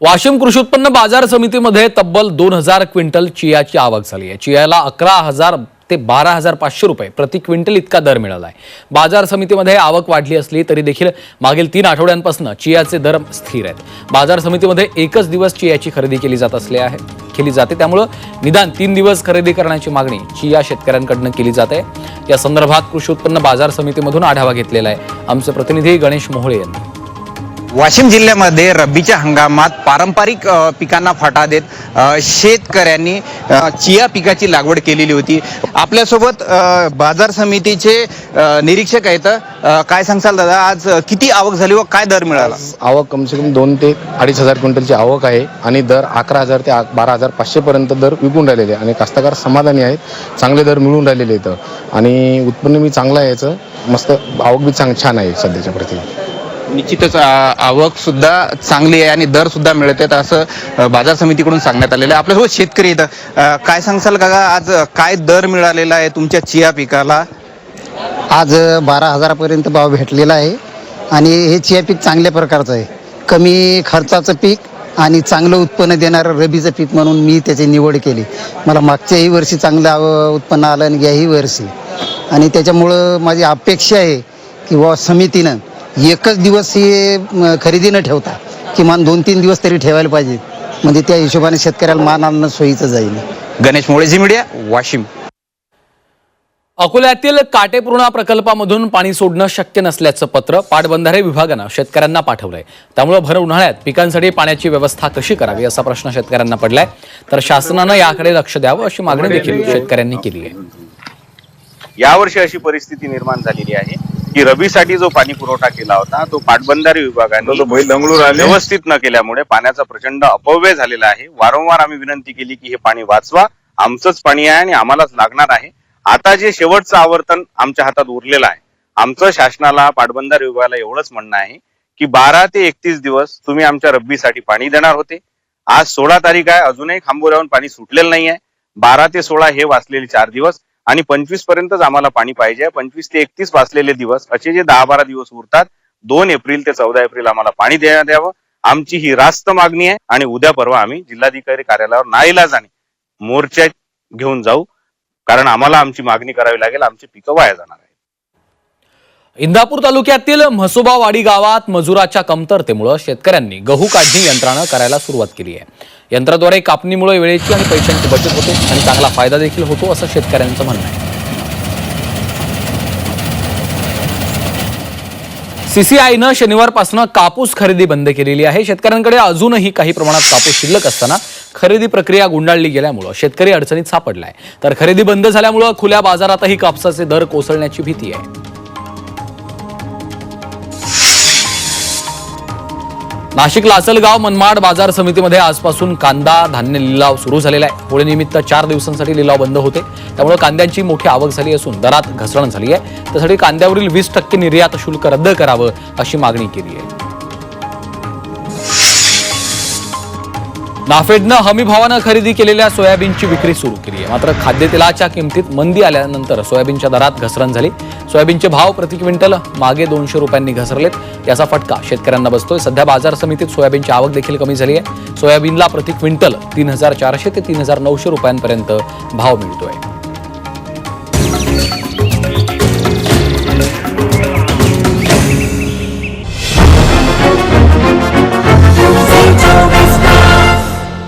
वाशिम कृषी उत्पन्न बाजार समितीमध्ये तब्बल दोन हजार क्विंटल चियाची आवक झाली आहे. चियाला अकरा हजार ते बारा हजार पाचशे रुपये प्रति क्विंटल इतका दर मिळाला आहे बाजार समितीमध्ये आवक वाढली असली तरी देखील मागील तीन आठवड्यांपासून चियाचे दर स्थिर आहेत. बाजार समितीमध्ये एकच दिवस चियाची खरेदी केली जात असली आहे केली जाते. त्यामुळं निदान तीन दिवस खरेदी करण्याची मागणी चिया शेतकऱ्यांकडनं केली जाते. या संदर्भात कृषी उत्पन्न बाजार समितीमधून आढावा घेतलेला आहे. आमचे प्रतिनिधी गणेश मोहळे यांनी. वाशिम जिल्ह्यामध्ये रब्बीच्या हंगामात पारंपरिक पिकांना फाटा देत शेतकऱ्यांनी चिया पिकाची लागवड केलेली होती. आपल्यासोबत बाजार समितीचे निरीक्षक आहेत. काय सांगसाल दादा? आज किती आवक झाली व काय दर मिळाला? आवक कमसे कम दोन ते अडीच हजार क्विंटलची आवक आहे आणि दर अकरा हजार ते बारा हजार पाचशेपर्यंत दर विकून राहिलेले आणि कास्तकार समाधानी आहेत. चांगले दर मिळून राहिलेले आहेत. आणि उत्पन्न बी चांगलं आहे याचं. मस्त आवक बी चांग छान आहे सध्याच्या प्रति निश्चितच आवक सुद्धा चांगली आहे आणि दर सुद्धा मिळत आहेत असं बाजार समितीकडून सांगण्यात आलेलं आहे. आपल्यासोबत शेतकरी इथं काय सांगसाल का आज काय दर मिळालेला आहे तुमच्या चिया पिकाला? आज बारा हजारापर्यंत भाव भेटलेला आहे आणि हे चिया पीक चांगल्या प्रकारचं आहे. कमी खर्चाचं पीक आणि चांगलं उत्पन्न देणारं रबीचं पीक म्हणून मी त्याची निवड केली. मला मागच्याही वर्षी चांगलं आव- उत्पन्न आलं आणि याही वर्षी. आणि त्याच्यामुळं माझी अपेक्षा आहे की व समितीनं एकच दिवस हे खरेदी न ठेवता किमान दोन तीन दिवस तरी ठेवायला पाहिजे. म्हणजे त्या हिशोबाने शेतकऱ्याला मान आणणं सोयीचं जाईल. गणेश मोळे झी मीडिया वाशिम. अकोल्यातील काटेपूर्णा प्रकल्पामधून पाणी सोडणं शक्य नसल्याचं पत्र पाटबंधारे विभागानं शेतकऱ्यांना पाठवलंय. त्यामुळे भर उन्हाळ्यात पिकांसाठी पाण्याची व्यवस्था कशी करावी असा प्रश्न शेतकऱ्यांना पडलाय. तर शासनानं याकडे लक्ष द्यावं अशी मागणी देखील शेतकऱ्यांनी केली आहे. यावर्षी अशी परिस्थिती निर्माण झालेली आहे की रबीसाठी जो पाणी पुरवठा केला होता तो पाटबंधारे विभागाने व्यवस्थित न केल्यामुळे पाण्याचा प्रचंड अपव्यय झालेला आहे. वारंवार आम्ही विनंती केली की हे पाणी वाचवा. आमचंच पाणी आहे आणि आम्हालाच लागणार आहे. आता जे शेवटचं आवर्तन आमच्या हातात उरलेलं आहे. आमचं शासनाला पाटबंधारे विभागाला एवढंच म्हणणं आहे की बारा ते एकतीस दिवस तुम्ही आमच्या रब्बीसाठी पाणी देणार होते. आज सोळा तारीख आहे. अजूनही खांबोऱ्याहून पाणी सुटलेलं नाही आहे बारा ते सोळा हे वाचलेले चार दिवस. आणि पंचवीस पर्यंतच आम्हाला पाणी पाहिजे. पंचवीस ते एकतीस वाचलेले दिवस असे जे दहा बारा दिवस उरतात दोन एप्रिल ते चौदा एप्रिल आम्हाला पाणी देण्यात यावं. आमची ही रास्त मागणी आहे आणि उद्या परवा आम्ही जिल्हाधिकारी कार्यालयावर नाईलाजाने मोर्चा घेऊन जाऊ. कारण आम्हाला आमची मागणी करावी लागेल आमची पिकं वाया जाणार आहे इंदापूर तालुक्यातील म्हसोबावाडी गावात मजुराच्या कमतरतेमुळे शेतकऱ्यांनी गहू काढणी यंत्रानं करायला सुरुवात केली आहे. यंत्राद्वारे कापणीमुळे वेळेची आणि पैशांची बचत होते आणि चांगला फायदा देखील होतो असं शेतकऱ्यांचं म्हणणं आहे. सीसीआयनं शनिवारपासून कापूस खरेदी बंद केलेली आहे. शेतकऱ्यांकडे अजूनही काही प्रमाणात कापूस शिल्लक असताना खरेदी प्रक्रिया गुंडाळली गेल्यामुळं शेतकरी अडचणीत सापडलाय. तर खरेदी बंद झाल्यामुळं खुल्या बाजारातही कापसाचे दर कोसळण्याची भीती आहे. नाशिक लासलगाव मनमाड बाजार समितीमध्ये आजपासून कांदा धान्य लिलाव सुरू झालेला आहे. होळीनिमित्त चार दिवसांसाठी लिलाव बंद होते. त्यामुळे कांद्यांची मोठी आवक झाली असून दरात घसरण झाली आहे. त्यासाठी कांद्यावरील वीस टक्के निर्यात शुल्क रद्द करावं अशी मागणी केली आहे. नाफेडनं हमीभावानं खरेदी केलेल्या सोयाबीनची विक्री सुरू केली आहे. मात्र खाद्यतेलाच्या किमतीत मंदी आल्यानंतर सोयाबीनच्या दरात घसरण झाली. सोयाबीनचे भाव प्रति क्विंटल मागे दोनशे रुपयांनी घसरलेत. याचा फटका शेतकऱ्यांना बसतोय. सध्या बाजार समितीत सोयाबीनची आवक देखील कमी झाली आहे. सोयाबीनला प्रति क्विंटल तीन हजार चारशे ते तीन हजार नऊशे रुपयांपर्यंत भाव मिळतोय.